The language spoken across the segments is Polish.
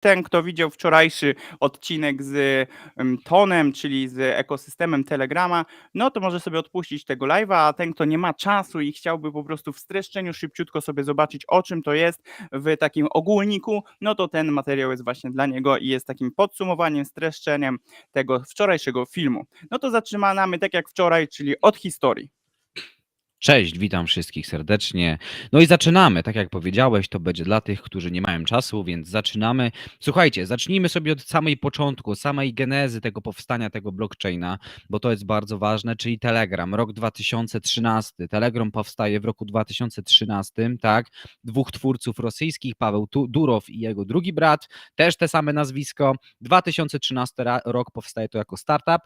ten, kto widział wczorajszy odcinek z em, Tonem, czyli z ekosystemem Telegrama, no to może sobie odpuścić tego live'a, a ten, kto nie ma czasu i chciałby po prostu w streszczeniu szybciutko sobie zobaczyć, o czym to jest w takim ogólniku, no to ten materiał jest właśnie dla niego i jest takim podsumowaniem, streszczeniem tego wczorajszego filmu. No to zaczynamy tak jak wczoraj, czyli od historii. Cześć, witam wszystkich serdecznie. No i zaczynamy. Tak jak powiedziałeś, to będzie dla tych, którzy nie mają czasu, więc zaczynamy. Słuchajcie, zacznijmy sobie od samej początku, samej genezy tego powstania tego blockchaina, bo to jest bardzo ważne, czyli Telegram, rok 2013. Telegram powstaje w roku 2013, tak? Dwóch twórców rosyjskich, Paweł Durow i jego drugi brat, też te same nazwisko. 2013 ra- rok powstaje to jako startup.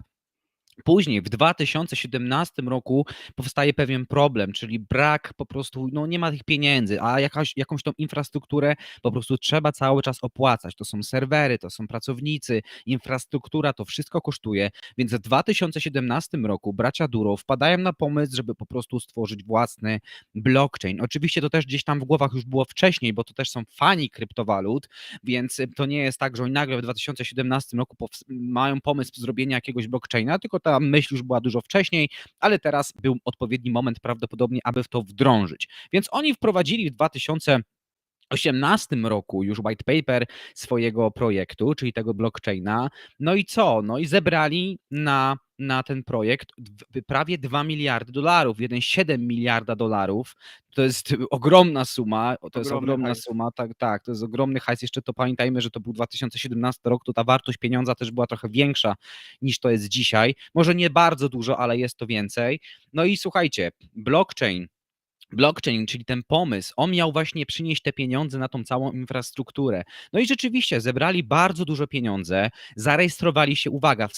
Później w 2017 roku powstaje pewien problem, czyli brak po prostu, no nie ma tych pieniędzy, a jakaś, jakąś tą infrastrukturę po prostu trzeba cały czas opłacać. To są serwery, to są pracownicy, infrastruktura, to wszystko kosztuje. Więc w 2017 roku bracia Duro wpadają na pomysł, żeby po prostu stworzyć własny blockchain. Oczywiście to też gdzieś tam w głowach już było wcześniej, bo to też są fani kryptowalut, więc to nie jest tak, że oni nagle w 2017 roku mają pomysł zrobienia jakiegoś blockchaina, tylko ta myśl już była dużo wcześniej, ale teraz był odpowiedni moment prawdopodobnie, aby w to wdrążyć. Więc oni wprowadzili w 2018 roku już white paper swojego projektu, czyli tego blockchaina. No i co? No i zebrali na, na ten projekt prawie 2 miliardy dolarów, 1,7 miliarda dolarów. To jest ogromna suma, to jest Ogromny ogromna hajs. suma, tak, tak, to jest ogromny hajs. Jeszcze to pamiętajmy, że to był 2017 rok, to ta wartość pieniądza też była trochę większa niż to jest dzisiaj. Może nie bardzo dużo, ale jest to więcej. No i słuchajcie, blockchain blockchain, czyli ten pomysł, on miał właśnie przynieść te pieniądze na tą całą infrastrukturę. No i rzeczywiście zebrali bardzo dużo pieniądze, zarejestrowali się, uwaga, w,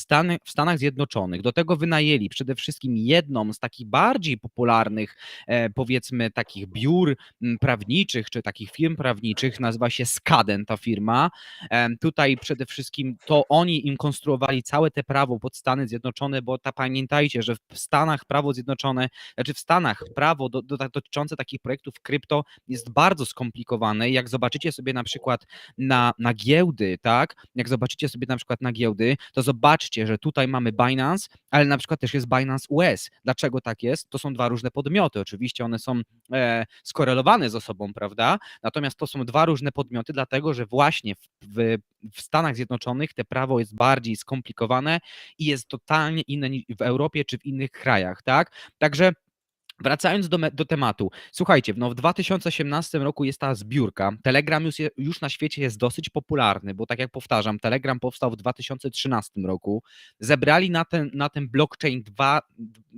w Stanach Zjednoczonych, do tego wynajęli przede wszystkim jedną z takich bardziej popularnych, e, powiedzmy, takich biur prawniczych, czy takich firm prawniczych, nazywa się Skaden ta firma. Em, Tutaj przede wszystkim to oni im konstruowali całe te prawo pod Stany Zjednoczone, bo ta, pamiętajcie, że w Stanach prawo zjednoczone znaczy w Stanach prawo do, do, dotyczące takich projektów krypto jest bardzo skomplikowane. Jak zobaczycie sobie na przykład na, na giełdy, tak? Jak zobaczycie sobie na przykład na giełdy, to zobaczcie, że tutaj mamy Binance, ale na przykład też jest Binance US. Dlaczego tak jest? To są dwa różne podmioty. Oczywiście one są e, skorelowane ze sobą, prawda? Natomiast to są dwa różne podmioty, dlatego że właśnie w, w, w Stanach Zjednoczonych te prawo jest bardziej skomplikowane i jest totalnie inne niż w Europie czy w innych krajach, tak? Także Wracając do, do tematu, słuchajcie, no w 2018 roku jest ta zbiórka. Telegram już, już na świecie jest dosyć popularny, bo tak jak powtarzam, Telegram powstał w 2013 roku. Zebrali na ten, na ten blockchain dwa,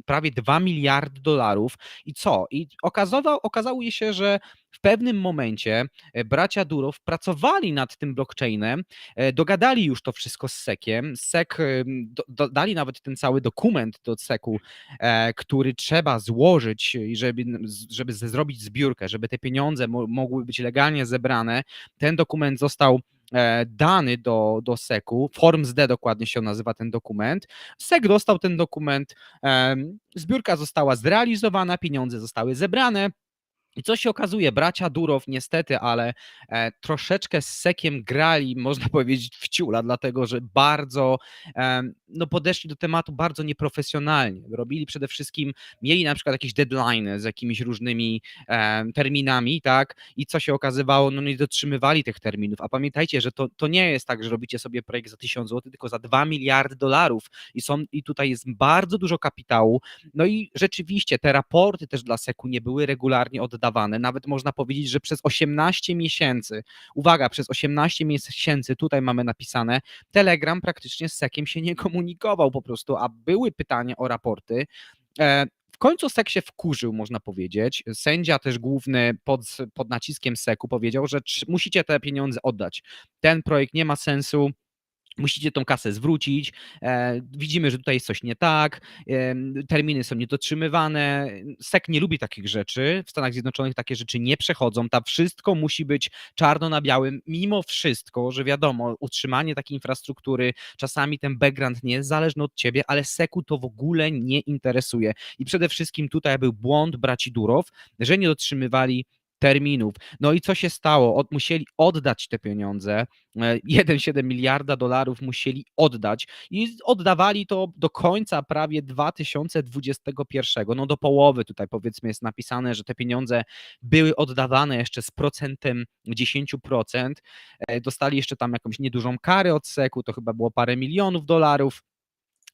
prawie 2 miliardy dolarów. I co? I okazało, okazało się, że w pewnym momencie e, bracia Durow pracowali nad tym blockchainem, e, dogadali już to wszystko z SEC-iem. SEC em, do, dali nawet ten cały dokument do SEC-u, e, który trzeba złożyć, żeby, żeby zrobić zbiórkę, żeby te pieniądze mo, mogły być legalnie zebrane. Ten dokument został e, dany do, do SEC-u, Forms D dokładnie się nazywa ten dokument. SEC dostał ten dokument, zbiórka została zrealizowana, pieniądze zostały zebrane. I co się okazuje, bracia Durow niestety, ale e, troszeczkę z Sekiem grali, można powiedzieć, w ciula, dlatego że bardzo em, no, podeszli do tematu bardzo nieprofesjonalnie. Robili przede wszystkim, mieli na przykład jakieś deadline z jakimiś różnymi em, terminami, tak? I co się okazywało, no nie dotrzymywali tych terminów. A pamiętajcie, że to, to nie jest tak, że robicie sobie projekt za 1000 zł, tylko za 2 miliardy dolarów. I, są, I tutaj jest bardzo dużo kapitału. No i rzeczywiście te raporty też dla Seku nie były regularnie oddawane. Nawet można powiedzieć, że przez 18 miesięcy, uwaga, przez 18 miesięcy tutaj mamy napisane, Telegram praktycznie z Sekiem się nie komunikował po prostu, a były pytania o raporty. E, W końcu SEK się wkurzył, można powiedzieć. Sędzia też główny pod, pod naciskiem SEKu powiedział, że musicie te pieniądze oddać. Ten projekt nie ma sensu. Musicie tą kasę zwrócić. E, widzimy, że tutaj jest coś nie tak. Terminy są niedotrzymywane. SEC nie lubi takich rzeczy. W Stanach Zjednoczonych takie rzeczy nie przechodzą. Tam wszystko musi być czarno na białym, mimo wszystko, że wiadomo, utrzymanie takiej infrastruktury, czasami ten background nie jest zależny od ciebie, ale SEC-u to w ogóle nie interesuje. I przede wszystkim tutaj był błąd braci Durow, że nie dotrzymywali terminów. No i co się stało? Od, musieli oddać te pieniądze. e, 1,7 miliarda dolarów musieli oddać i oddawali to do końca prawie 2021. No do połowy tutaj powiedzmy jest napisane, że te pieniądze były oddawane jeszcze z procentem 10%. E, Dostali jeszcze tam jakąś niedużą karę od seku, to chyba było parę milionów dolarów.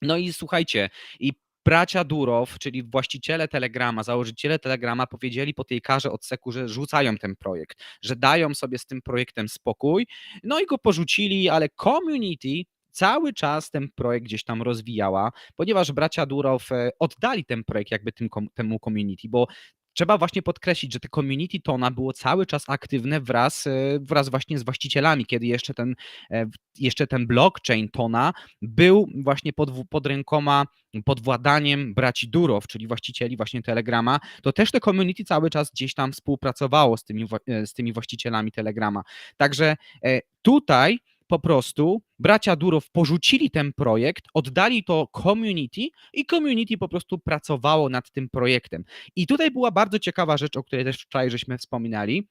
No i słuchajcie, i bracia Durow, czyli właściciele Telegrama, założyciele Telegrama powiedzieli po tej karze od seku, że rzucają ten projekt, że dają sobie z tym projektem spokój, no i go porzucili, ale community cały czas ten projekt gdzieś tam rozwijała, ponieważ bracia Durow e, oddali ten projekt jakby tym, temu community, bo trzeba właśnie podkreślić, że te community Tona było cały czas aktywne wraz, e, wraz właśnie z właścicielami, kiedy jeszcze ten, e, jeszcze ten blockchain Tona był właśnie pod, pod rękoma, pod władaniem braci Durow, czyli właścicieli właśnie Telegrama, to też te community cały czas gdzieś tam współpracowało z tymi, e, z tymi właścicielami Telegrama. Także tutaj po prostu bracia Durow porzucili ten projekt, oddali to community i community po prostu pracowało nad tym projektem. I tutaj była bardzo ciekawa rzecz, o której też wczoraj żeśmy wspominali,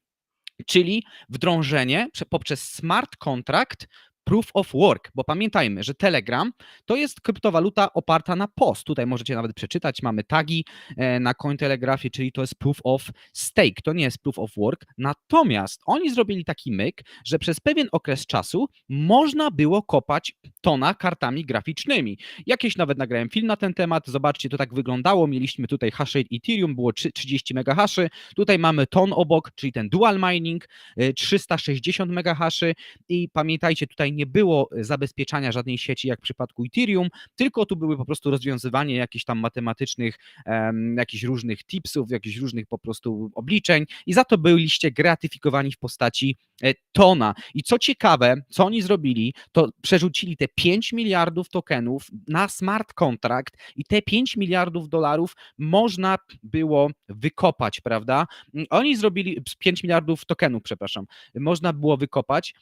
czyli wdrążenie prze- poprzez smart contract proof of work, bo pamiętajmy, że Telegram to jest kryptowaluta oparta na POS. Tutaj możecie nawet przeczytać, mamy tagi e, na Cointelegraphie, czyli to jest proof of stake, to nie jest proof of work. Natomiast oni zrobili taki myk, że przez pewien okres czasu można było kopać tona kartami graficznymi. Jakieś nawet nagrałem film na ten temat, zobaczcie, to tak wyglądało. Mieliśmy tutaj hashrate Ethereum, było trzy- 30 megahaszy, tutaj mamy ton obok, czyli ten dual mining, y, 360 megahaszy i pamiętajcie, tutaj nie było y, zabezpieczania żadnej sieci jak w przypadku Ethereum, tylko tu były po prostu rozwiązywanie jakichś tam matematycznych, em, jakichś różnych tipsów, jakichś różnych po prostu obliczeń i za to byliście gratyfikowani w postaci e, tona. I co ciekawe, co oni zrobili, to przerzucili te 5 miliardów tokenów na smart contract i te 5 miliardów dolarów można było wykopać, prawda? Oni zrobili 5 miliardów tokenów, przepraszam, można było wykopać.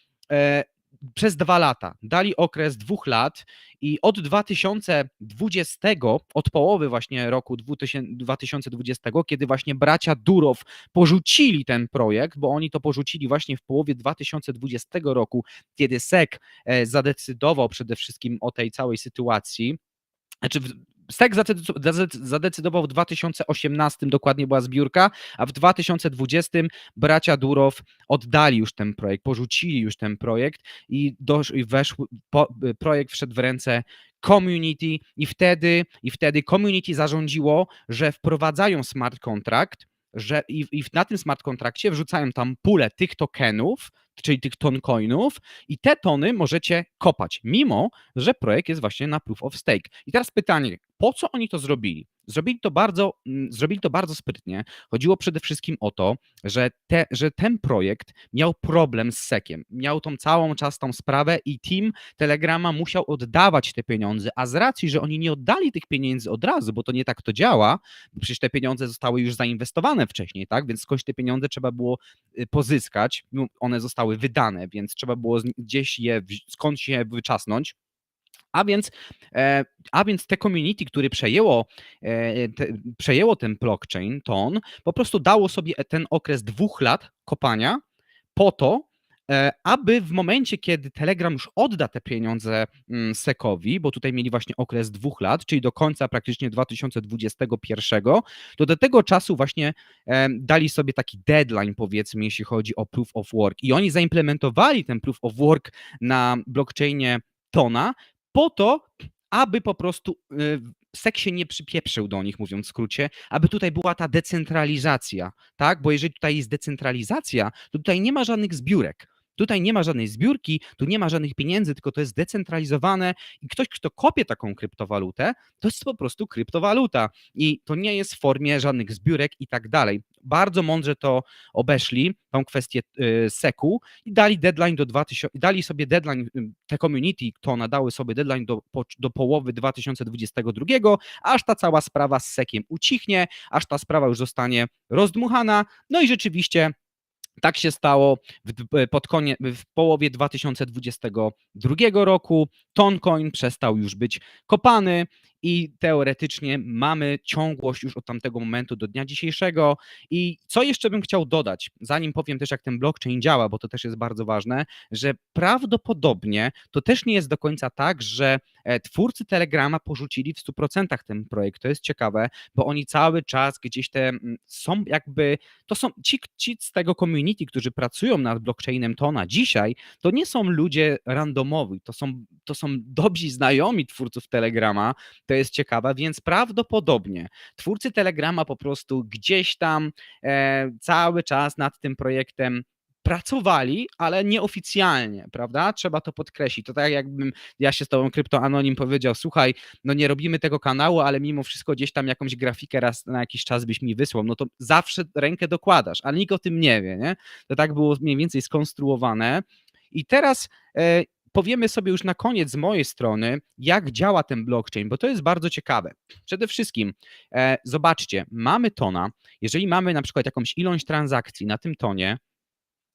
Przez dwa lata. Dali okres dwóch lat i od 2020, od połowy właśnie roku 2000 2020, kiedy właśnie bracia Durow porzucili ten projekt, bo oni to porzucili właśnie w połowie 2020 roku, kiedy SEC e, zadecydował przede wszystkim o tej całej sytuacji. Znaczy, SEC zadecy- zadecy- zadecydował w 2018, dokładnie była zbiórka, a w 2020 bracia Durow oddali już ten projekt, porzucili już ten projekt i, i weszły, po, projekt wszedł w ręce community i wtedy, i wtedy community zarządziło, że wprowadzają smart contract, że i, i na tym smart kontrakcie wrzucają tam pulę tych tokenów, czyli tych ton coinów i te tony możecie kopać, mimo że projekt jest właśnie na proof of stake. I teraz pytanie, po co oni to zrobili? Zrobili to bardzo, mm, zrobili to bardzo sprytnie. Chodziło przede wszystkim o to, że, te, że ten projekt miał problem z sekiem. Miał tą całą czas tą sprawę i team Telegrama musiał oddawać te pieniądze, a z racji, że oni nie oddali tych pieniędzy od razu, bo to nie tak to działa, bo przecież te pieniądze zostały już zainwestowane wcześniej, tak? Więc skądś te pieniądze trzeba było y, pozyskać, no, one zostały wydane, więc trzeba było gdzieś je, skądś je wyczasnąć. A więc, e, a więc te community, które przejęło, e, te, przejęło ten blockchain, ton, po prostu dało sobie ten okres dwóch lat kopania po to, e, aby w momencie, kiedy Telegram już odda te pieniądze mm, SECowi, bo tutaj mieli właśnie okres dwóch lat, czyli do końca praktycznie 2021, to do tego czasu właśnie dali sobie taki deadline, powiedzmy, jeśli chodzi o proof of work. I oni zaimplementowali ten proof of work na blockchainie Tona po to, aby po prostu y, SEC się nie przypieprzył do nich, mówiąc w skrócie, aby tutaj była ta decentralizacja, tak? Bo jeżeli tutaj jest decentralizacja, to tutaj nie ma żadnych zbiórek. Tutaj nie ma żadnej zbiórki, tu nie ma żadnych pieniędzy, tylko to jest decentralizowane i ktoś, kto kopie taką kryptowalutę, to jest po prostu kryptowaluta i to nie jest w formie żadnych zbiórek i tak dalej. Bardzo mądrze to obeszli, tą kwestię y, SEC-u i dali deadline do 2000, dali sobie deadline, y, te community, to nadały sobie deadline do, do połowy 2022, aż ta cała sprawa z SEC-iem ucichnie, aż ta sprawa już zostanie rozdmuchana, no i rzeczywiście tak się stało w, d- pod konie, w połowie 2022 roku. Toncoin przestał już być kopany i teoretycznie mamy ciągłość już od tamtego momentu do dnia dzisiejszego. I co jeszcze bym chciał dodać, zanim powiem też, jak ten blockchain działa, bo to też jest bardzo ważne, że prawdopodobnie to też nie jest do końca tak, że e, twórcy Telegrama porzucili w 100% ten projekt. To jest ciekawe, bo oni cały czas gdzieś te mm, są jakby, to są ci, ci z tego community, którzy pracują nad blockchainem Tona dzisiaj, to nie są ludzie randomowi, to są, to są dobrzy znajomi twórców Telegrama, to jest ciekawe, więc prawdopodobnie twórcy Telegrama po prostu gdzieś tam e, cały czas nad tym projektem pracowali, ale nieoficjalnie, prawda? Trzeba to podkreślić. To tak jakbym ja się z tobą kryptoanonim powiedział, słuchaj, no nie robimy tego kanału, ale mimo wszystko gdzieś tam jakąś grafikę raz na jakiś czas byś mi wysłał, no to zawsze rękę dokładasz, ale nikt o tym nie wie, nie? To tak było mniej więcej skonstruowane. I teraz e, powiemy sobie już na koniec z mojej strony, jak działa ten blockchain, bo to jest bardzo ciekawe. Przede wszystkim, e, zobaczcie, mamy tona, jeżeli mamy na przykład jakąś ilość transakcji na tym tonie,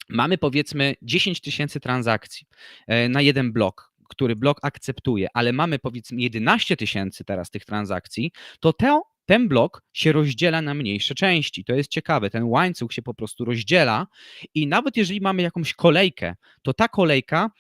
mamy powiedzmy 10 tysięcy transakcji e, na jeden blok, który blok akceptuje, ale mamy powiedzmy 11 tysięcy teraz tych transakcji, to te, ten blok się rozdziela na mniejsze części. To jest ciekawe, ten łańcuch się po prostu rozdziela i nawet jeżeli mamy jakąś kolejkę, to ta kolejka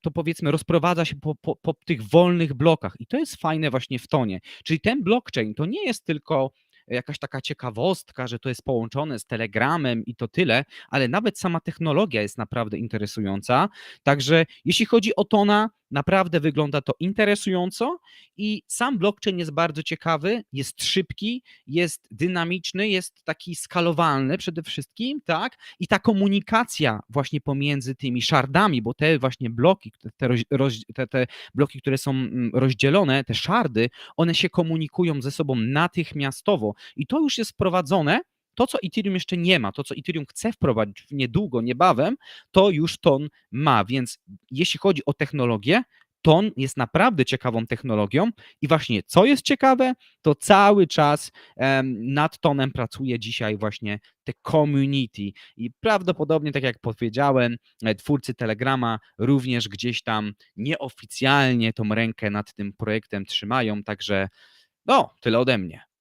to powiedzmy rozprowadza się po, po, po tych wolnych blokach i to jest fajne właśnie w tonie. Czyli ten blockchain to nie jest tylko jakaś taka ciekawostka, że to jest połączone z Telegramem i to tyle, ale nawet sama technologia jest naprawdę interesująca. Także jeśli chodzi o Tona, naprawdę wygląda to interesująco i sam blockchain jest bardzo ciekawy, jest szybki, jest dynamiczny, jest taki skalowalny przede wszystkim, tak? I ta komunikacja właśnie pomiędzy tymi shardami, bo te właśnie bloki, te, roz, te, te bloki, które są mm, rozdzielone, te shardy, one się komunikują ze sobą natychmiastowo i to już jest wprowadzone to, co Ethereum jeszcze nie ma, to, co Ethereum chce wprowadzić niedługo, niebawem, to już Ton ma. Więc jeśli chodzi o technologię, Ton jest naprawdę ciekawą technologią i właśnie co jest ciekawe, to cały czas um, nad Tonem pracuje dzisiaj właśnie te community i prawdopodobnie, tak jak powiedziałem, e, twórcy Telegrama również gdzieś tam nieoficjalnie tą rękę nad tym projektem trzymają, także no, tyle ode mnie.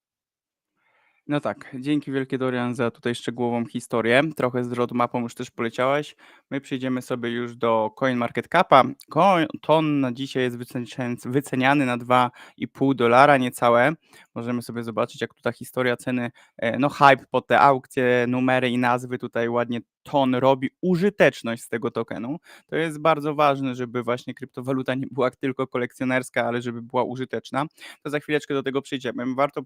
No tak, dzięki wielkie Dorian za tutaj szczegółową historię. Trochę z roadmapą już też poleciałeś. My przejdziemy sobie już do CoinMarketCapa. Coin, ton na dzisiaj jest wyceniany- na 2,5 dolara niecałe. Możemy sobie zobaczyć, jak tu ta historia ceny, e, no hype pod te aukcje, numery i nazwy tutaj ładnie ton robi użyteczność z tego tokenu. To jest bardzo ważne, żeby właśnie kryptowaluta nie była tylko kolekcjonerska, ale żeby była użyteczna. To za chwileczkę do tego przejdziemy. Warto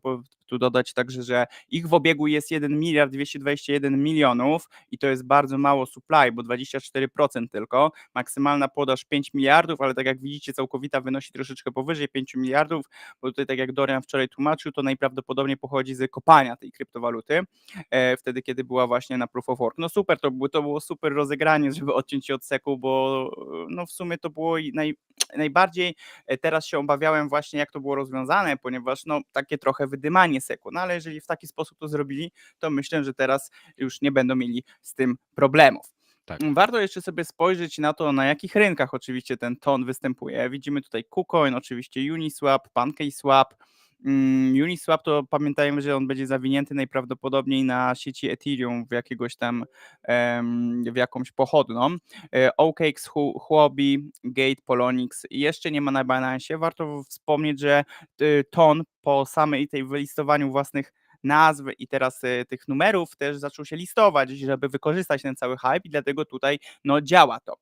tu dodać także, że ich w obiegu jest 1 miliard 221 milionów i to jest bardzo mało supply, bo 24% tylko. Maksymalna podaż 5 miliardów, ale tak jak widzicie, całkowita wynosi troszeczkę powyżej 5 miliardów, bo tutaj tak jak Dorian wczoraj tłumaczył, to najprawdopodobniej pochodzi z kopania tej kryptowaluty, e, wtedy kiedy była właśnie na Proof of Work. No super, to, było- to było super rozegranie, żeby odciąć się od seku, bo e, no w sumie to było i naj, najbardziej e, teraz się obawiałem właśnie jak to było rozwiązane, ponieważ no takie trochę wydymanie seku, no ale jeżeli w taki sposób to zrobili, to myślę, że teraz już nie będą mieli z tym problemów. Tak. Warto jeszcze sobie spojrzeć na to, na jakich rynkach oczywiście ten ton występuje. Widzimy tutaj KuCoin, oczywiście Uniswap, PancakeSwap. Mm, Uniswap to pamiętajmy, że on będzie zawinięty najprawdopodobniej na sieci Ethereum w jakiegoś tam, w jakąś pochodną. E, OKX, Hu- Huobi, Gate, Polonix jeszcze nie ma na Binance. Warto wspomnieć, że y, ton po samej tej wylistowaniu własnych nazw i teraz y, tych numerów też zaczął się listować, żeby wykorzystać ten cały hype i dlatego tutaj no działa to.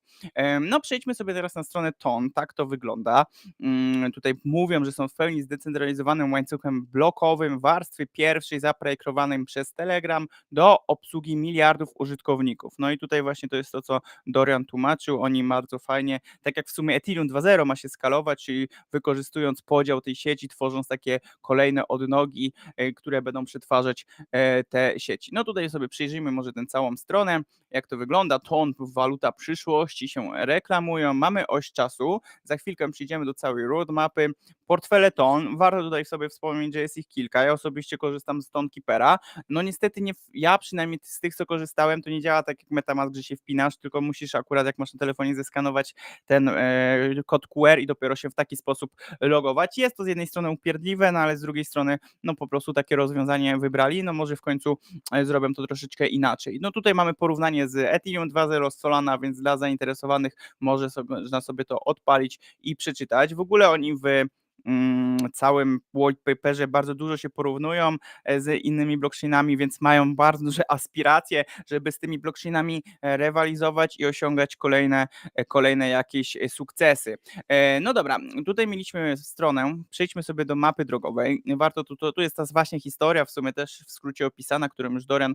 No przejdźmy sobie teraz na stronę TON, tak to wygląda. Mm, Tutaj mówią, że są w pełni zdecentralizowanym łańcuchem blokowym warstwy pierwszej zaprojektowanym przez Telegram do obsługi miliardów użytkowników. No i tutaj właśnie to jest to, co Dorian tłumaczył. Oni bardzo fajnie, tak jak w sumie Ethereum 2.0 ma się skalować, czyli wykorzystując podział tej sieci, tworząc takie kolejne odnogi, y, które będą przetwarzać e, te sieci. No tutaj sobie przyjrzyjmy może tę całą stronę, jak to wygląda. TON, waluta przyszłości się reklamują. Mamy oś czasu. Za chwilkę przyjdziemy do całej roadmapy. Portfele TON. Warto tutaj sobie wspomnieć, że jest ich kilka. Ja osobiście korzystam z TON Keepera. No niestety nie, ja przynajmniej z tych, co korzystałem, to nie działa tak jak MetaMask, że się wpinasz, tylko musisz akurat jak masz na telefonie zeskanować ten e, kod QR i dopiero się w taki sposób logować. Jest to z jednej strony upierdliwe, no ale z drugiej strony no po prostu takie rozwiązanie wybrali, no może w końcu e, zrobią to troszeczkę inaczej. No tutaj mamy porównanie z Ethereum 2.0 z Solana, więc dla zainteresowanych może sobie, można sobie to odpalić i przeczytać. W ogóle oni w całym white paperze bardzo dużo się porównują e, z innymi blockchainami, więc mają bardzo duże aspiracje, żeby z tymi blockchainami e, rywalizować i osiągać kolejne, e, kolejne jakieś sukcesy. No dobra, tutaj mieliśmy stronę, przejdźmy sobie do mapy drogowej. Warto tu, tu jest ta właśnie historia, w sumie też w skrócie opisana, którą już Dorian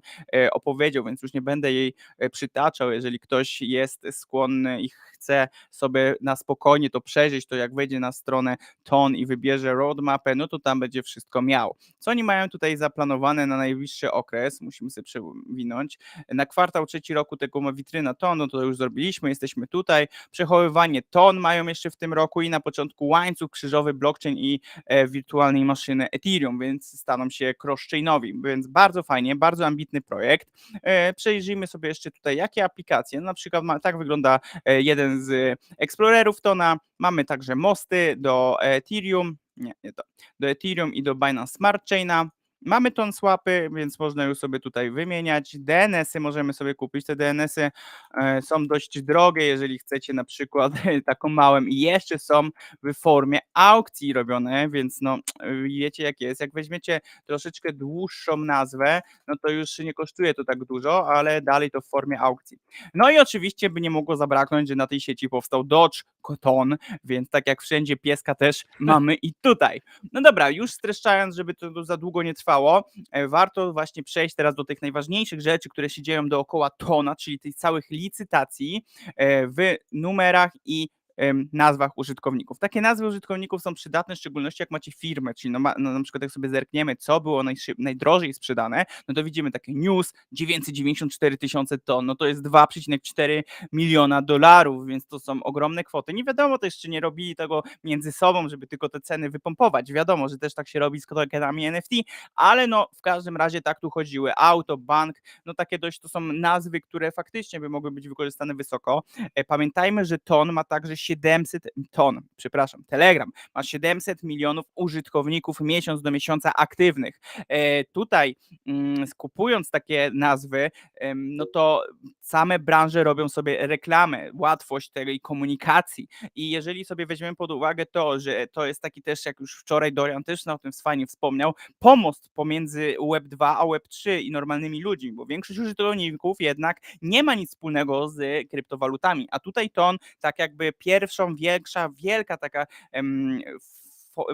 opowiedział, więc już nie będę jej przytaczał. Jeżeli ktoś jest skłonny i chce sobie na spokojnie to przeżyć, to jak wejdzie na stronę TON i wybierze roadmapę, no to tam będzie wszystko miał. Co oni mają tutaj zaplanowane na najbliższy okres? Musimy sobie przewinąć. Na kwartał trzeci roku tego witryna TON, no to już zrobiliśmy, jesteśmy tutaj. Przechowywanie TON mają jeszcze w tym roku i na początku łańcuch krzyżowy blockchain i e, wirtualnej maszyny Ethereum, więc staną się cross-chainowi, więc bardzo fajnie, bardzo ambitny projekt. E, Przejrzyjmy sobie jeszcze tutaj, jakie aplikacje, no na przykład ma, tak wygląda e, jeden z explorerów Tona, mamy także mosty do Ethereum, nie, nie to, do Ethereum i do Binance Smart Chaina, Mamy ton swapy, więc można już sobie tutaj wymieniać. DNS-y możemy sobie kupić. Te DNS-y e, są dość drogie, jeżeli chcecie na przykład taką małą i jeszcze są w formie aukcji robione, więc no wiecie jak jest. Jak weźmiecie troszeczkę dłuższą nazwę, no to już nie kosztuje to tak dużo, ale dalej to w formie aukcji. No i oczywiście by nie mogło zabraknąć, że na tej sieci powstał Dodge Koton, więc tak jak wszędzie pieska też mamy i tutaj. No dobra, już streszczając, żeby to za długo nie trwało, e, warto właśnie przejść teraz do tych najważniejszych rzeczy, które się dzieją dookoła tona, czyli tych całych licytacji e, w numerach i nazwach użytkowników. Takie nazwy użytkowników są przydatne, w szczególności jak macie firmę, czyli no, no, na przykład jak sobie zerkniemy, co było najdrożej sprzedane, no to widzimy takie news 994 tysiące ton, no to jest 2,4 miliona dolarów, więc to są ogromne kwoty. Nie wiadomo też, czy nie robili tego między sobą, żeby tylko te ceny wypompować. Wiadomo, że też tak się robi z tokenami NFT, ale no w każdym razie tak tu chodziły. Auto, bank, no takie dość to są nazwy, które faktycznie by mogły być wykorzystane wysoko. E, Pamiętajmy, że ton ma także 700 ton, przepraszam, Telegram. Ma 700 milionów użytkowników miesiąc do miesiąca aktywnych. E, Tutaj mm, skupując takie nazwy, no to same branże robią sobie reklamę, łatwość tej komunikacji. I jeżeli sobie weźmiemy pod uwagę to, że to jest taki też, jak już wczoraj Dorian też na tym fajnie wspomniał, pomost pomiędzy Web2 a Web3 i normalnymi ludźmi, bo większość użytkowników jednak nie ma nic wspólnego z kryptowalutami, a tutaj ton tak jakby pierwszą, większa, wielka taka em,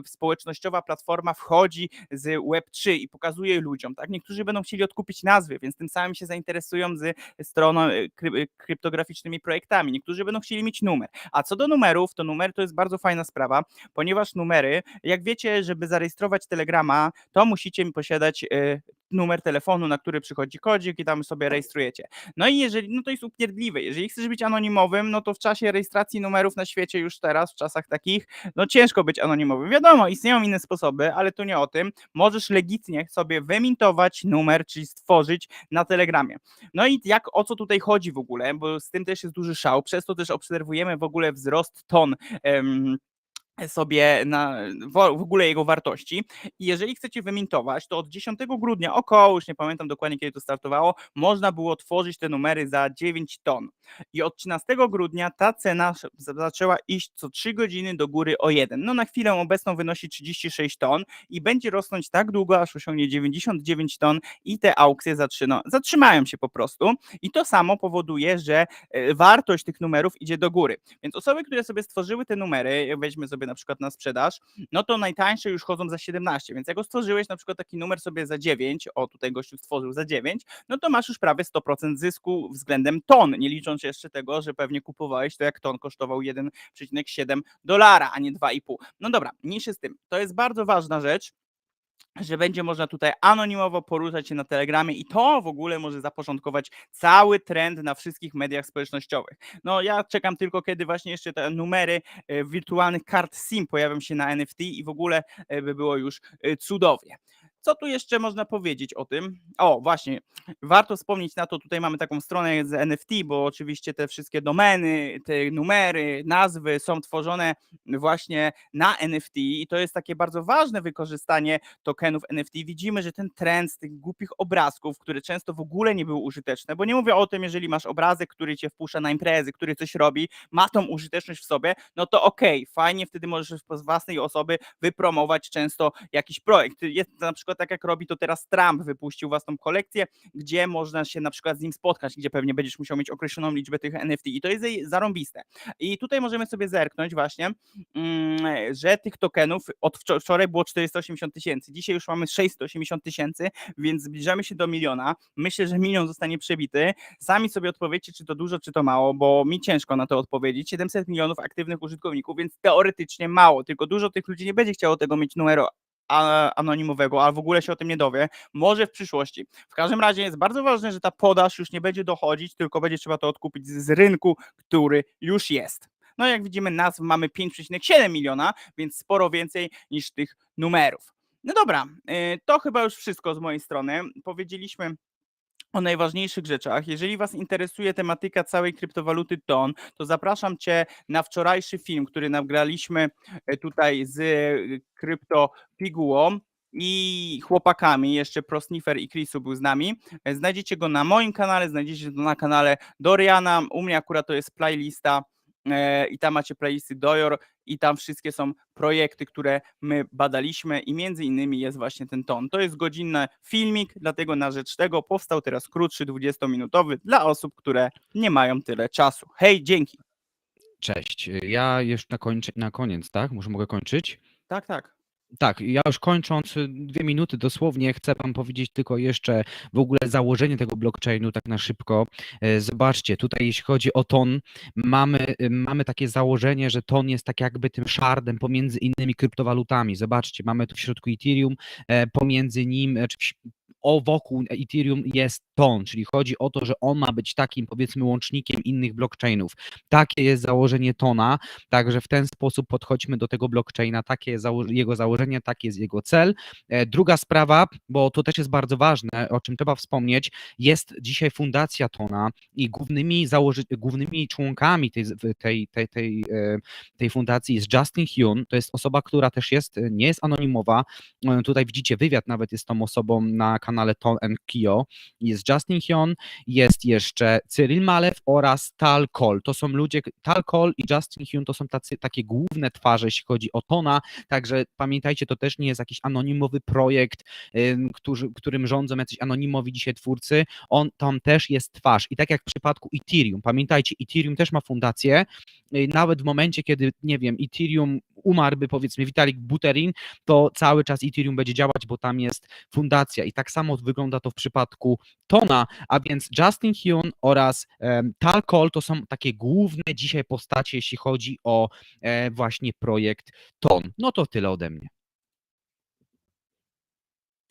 społecznościowa platforma wchodzi z Web3 i pokazuje ludziom, tak? Niektórzy będą chcieli odkupić nazwy, więc tym samym się zainteresują z stroną e, kry, e, kryptograficznymi projektami. Niektórzy będą chcieli mieć numer. A co do numerów, to numer to jest bardzo fajna sprawa, ponieważ numery, jak wiecie, żeby zarejestrować Telegrama, to musicie posiadać e, numer telefonu, na który przychodzi kodzik i tam sobie rejestrujecie. No i jeżeli, no to jest upierdliwe, jeżeli chcesz być anonimowym, no to w czasie rejestracji numerów na świecie już teraz, w czasach takich, no ciężko być anonimowym. Wiadomo, istnieją inne sposoby, ale tu nie o tym. Możesz legitnie sobie wymintować numer, czyli stworzyć na Telegramie. No i jak, o co tutaj chodzi w ogóle, bo z tym też jest duży szał, przez to też obserwujemy w ogóle wzrost ton em, sobie na, w ogóle jego wartości. I jeżeli chcecie wymintować, to od 10 grudnia, około, już nie pamiętam dokładnie kiedy to startowało, można było tworzyć te numery za 9 ton. I od 13 grudnia ta cena zaczęła iść co 3 godziny do góry o 1. No na chwilę obecną wynosi 36 ton i będzie rosnąć tak długo, aż osiągnie 99 ton i te aukcje zaczyna, zatrzymają się po prostu. I to samo powoduje, że e, wartość tych numerów idzie do góry. Więc osoby, które sobie stworzyły te numery, weźmy sobie na przykład na sprzedaż, no to najtańsze już chodzą za 17. Więc jak go stworzyłeś na przykład taki numer sobie za 9, o tutaj gościu stworzył za 9, no to masz już prawie 100% zysku względem ton, nie licząc jeszcze tego, że pewnie kupowałeś to jak ton kosztował 1,7 dolara, a nie 2,5. No dobra, mniejszy z tym. To jest bardzo ważna rzecz, że będzie można tutaj anonimowo poruszać się na Telegramie i to w ogóle może zapoczątkować cały trend na wszystkich mediach społecznościowych. No ja czekam tylko, kiedy właśnie jeszcze te numery e, wirtualnych kart SIM pojawią się na NFT i w ogóle e, by było już e, cudownie. Co tu jeszcze można powiedzieć o tym? O, właśnie, warto wspomnieć na to, tutaj mamy taką stronę z NFT, bo oczywiście te wszystkie domeny, te numery, nazwy są tworzone właśnie na NFT i to jest takie bardzo ważne wykorzystanie tokenów NFT. Widzimy, że ten trend z tych głupich obrazków, które często w ogóle nie były użyteczne, bo nie mówię o tym, jeżeli masz obrazek, który cię wpuszcza na imprezy, który coś robi, ma tą użyteczność w sobie, no to okej, fajnie, wtedy możesz z własnej osoby wypromować często jakiś projekt. Jest na przykład tak, jak robi to teraz Trump, wypuścił własną kolekcję, gdzie można się na przykład z nim spotkać, gdzie pewnie będziesz musiał mieć określoną liczbę tych NFT i to jest zarąbiste. I tutaj możemy sobie zerknąć właśnie, mm, że tych tokenów od wczor- wczoraj było 480 tysięcy, dzisiaj już mamy 680 tysięcy, więc zbliżamy się do miliona. Myślę, że milion zostanie przebity. Sami sobie odpowiedzcie, czy to dużo, czy to mało, bo mi ciężko na to odpowiedzieć. 700 milionów aktywnych użytkowników, więc teoretycznie mało, tylko dużo tych ludzi nie będzie chciało tego mieć numeru anonimowego, a w ogóle się o tym nie dowie, może w przyszłości. W każdym razie jest bardzo ważne, że ta podaż już nie będzie dochodzić, tylko będzie trzeba to odkupić z rynku, który już jest. No jak widzimy, nazw mamy 5,7 miliona, więc sporo więcej niż tych numerów. No dobra, y, to chyba już wszystko z mojej strony. Powiedzieliśmy o najważniejszych rzeczach. Jeżeli Was interesuje tematyka całej kryptowaluty TON, to zapraszam Cię na wczorajszy film, który nagraliśmy e, tutaj z e, kryptopigułą i chłopakami, jeszcze Prosnifer i Chrisu był z nami. E, Znajdziecie go na moim kanale, znajdziecie to na kanale Doriana. U mnie akurat to jest playlista i tam macie playlisty Dojor i tam wszystkie są projekty, które my badaliśmy i między innymi jest właśnie ten ton. To jest godzinny filmik, dlatego na rzecz tego powstał teraz krótszy, 20-minutowy dla osób, które nie mają tyle czasu. Hej, dzięki. Cześć. Ja jeszcze na, kończy, na koniec, tak? Może mogę kończyć? Tak, tak. Tak, ja już kończąc y, dwie minuty dosłownie, chcę Wam powiedzieć tylko jeszcze w ogóle założenie tego blockchainu tak na szybko. E, Zobaczcie, tutaj jeśli chodzi o ton, mamy, y, mamy takie założenie, że ton jest tak jakby tym szardem pomiędzy innymi kryptowalutami. Zobaczcie, mamy tu w środku Ethereum, e, pomiędzy nim, e, o wokół Ethereum jest ton, czyli chodzi o to, że on ma być takim powiedzmy łącznikiem innych blockchainów. Takie jest założenie tona, Także w ten sposób podchodźmy do tego blockchaina, takie jest zało- jego założenie, taki jest jego cel. E, Druga sprawa, bo to też jest bardzo ważne, o czym trzeba wspomnieć, jest dzisiaj fundacja Tona i głównymi, głównymi członkami tej, tej, tej, tej, e, tej fundacji jest Justin Hyun, to jest osoba, która też jest, nie jest anonimowa, E, tutaj widzicie wywiad nawet jest tą osobą na kanale Ton and Kio, jest Justin Hyun, jest jeszcze Cyril Malew oraz Tal Cole. To są ludzie, Tal Cole i Justin Hyun to są tacy, takie główne twarze, jeśli chodzi o Tona, także pamiętajcie, to też nie jest jakiś anonimowy projekt, ym, którzy, którym rządzą jacyś anonimowi dzisiaj twórcy, on tam też jest twarz. I tak jak w przypadku Ethereum, pamiętajcie, Ethereum też ma fundację, y, nawet w momencie, kiedy, nie wiem, Ethereum umarłby powiedzmy Vitalik Buterin, to cały czas Ethereum będzie działać, bo tam jest fundacja. I tak samo wygląda to w przypadku Tona, a więc Justin Hyun oraz Tal Cole to są takie główne dzisiaj postacie, jeśli chodzi o e, właśnie projekt Ton. No to tyle ode mnie.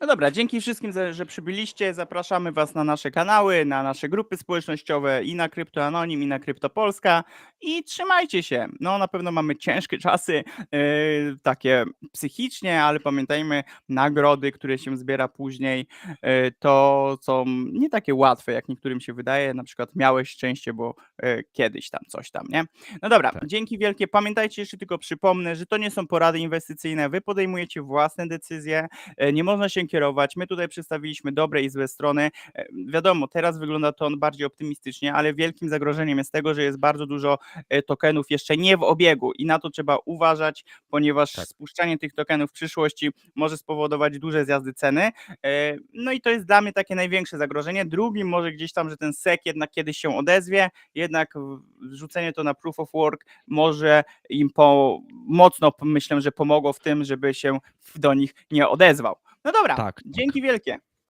No dobra, dzięki wszystkim, za- że przybyliście. Zapraszamy Was na nasze kanały, na nasze grupy społecznościowe i na Kryptoanonim, i na Kryptopolska. I trzymajcie się. No, na pewno mamy ciężkie czasy, yy, takie psychicznie, ale pamiętajmy, nagrody, które się zbiera później, yy, to są nie takie łatwe, jak niektórym się wydaje. Na przykład miałeś szczęście, bo yy, kiedyś tam coś tam, nie? No dobra, Tak. dzięki wielkie. Pamiętajcie, jeszcze tylko przypomnę, że to nie są porady inwestycyjne. Wy podejmujecie własne decyzje. Nie można się kierować. My tutaj przedstawiliśmy dobre i złe strony. E, Wiadomo, teraz wygląda to on bardziej optymistycznie, ale wielkim zagrożeniem jest tego, że jest bardzo dużo e, tokenów jeszcze nie w obiegu i na to trzeba uważać, ponieważ Tak. spuszczanie tych tokenów w przyszłości może spowodować duże zjazdy ceny. E, No i to jest dla mnie takie największe zagrożenie. Drugim może gdzieś tam, że ten SEC jednak kiedyś się odezwie, jednak wrzucenie to na proof of work może im po, mocno myślę, że pomogło w tym, żeby się do nich nie odezwał. No dobra, Tak, tak. dzięki wielkie.